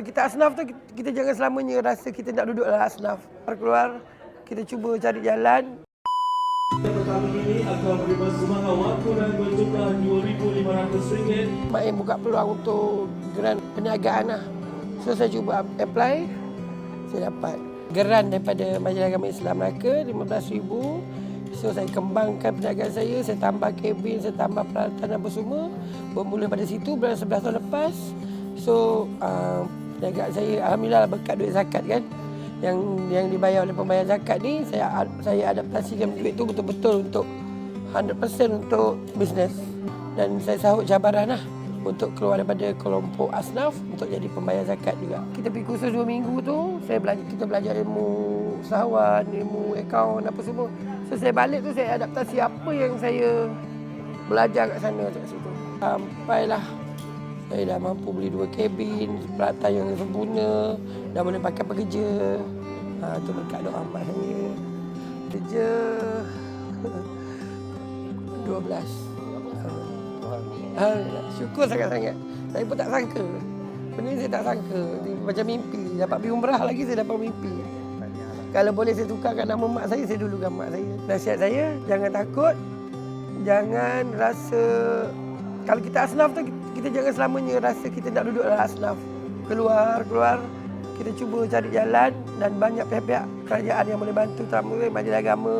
kalau kita asnaf tu kita, jangan selamanya rasa kita nak duduk dalam asnaf. Keluar kita cuba cari jalan. Pertama ini akan menerima sumbangan waktu dan berjumlah RM2,500. Mak Im buka peluang untuk geran perniagaan lah. So saya cuba apply, saya dapat geran daripada Majlis Agama Islam Melaka RM15,000. So saya kembangkan perniagaan saya, saya tambah kabin, saya tambah peralatan apa semua. Bermula pada situ bulan 11 tahun lepas. So uh, perniagaan saya Alhamdulillah berkat duit zakat kan. Yang yang dibayar oleh pembayar zakat ni saya saya adaptasikan duit tu betul-betul untuk 100% untuk bisnes dan saya sahut cabaran lah untuk keluar daripada kelompok asnaf untuk jadi pembayar zakat juga. Kita pergi kursus dua minggu tu, saya belajar kita belajar ilmu usahawan, ilmu akaun apa semua. So saya balik tu saya adaptasi apa yang saya belajar kat sana kat situ. Sampailah saya dah mampu beli dua kabin, peralatan yang sempurna, dah boleh pakai pekerja. Ha, tu berkat doa mak saya. Kerja 12. Alhamdulillah. Syukur sangat-sangat. Saya pun tak sangka. Benda saya tak sangka. Dia Macam mimpi. Dapat umrah lagi saya dapat mimpi. Kalau boleh saya tukarkan nama mak saya, saya dulukan mak saya. Nasihat saya, jangan takut. Jangan rasa... Kalau kita asnaf tu, kita jangan selamanya rasa kita nak duduk dalam asnaf. Keluar, keluar. Kita cuba cari jalan dan banyak pihak-pihak kerajaan yang boleh bantu terutama majlis agama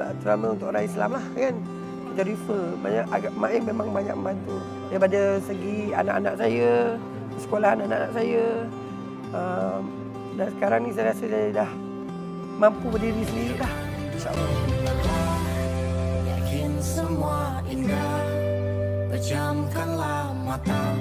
terutama untuk orang Islam lah kan? Kita refer. Banyak agak Maim memang banyak membantu. Daripada segi anak-anak saya sekolahan anak-anak saya um, dan sekarang ni saya rasa saya dah mampu berdiri sendiri dah insyaallah. Yakin semua indah Pejamkanlah mata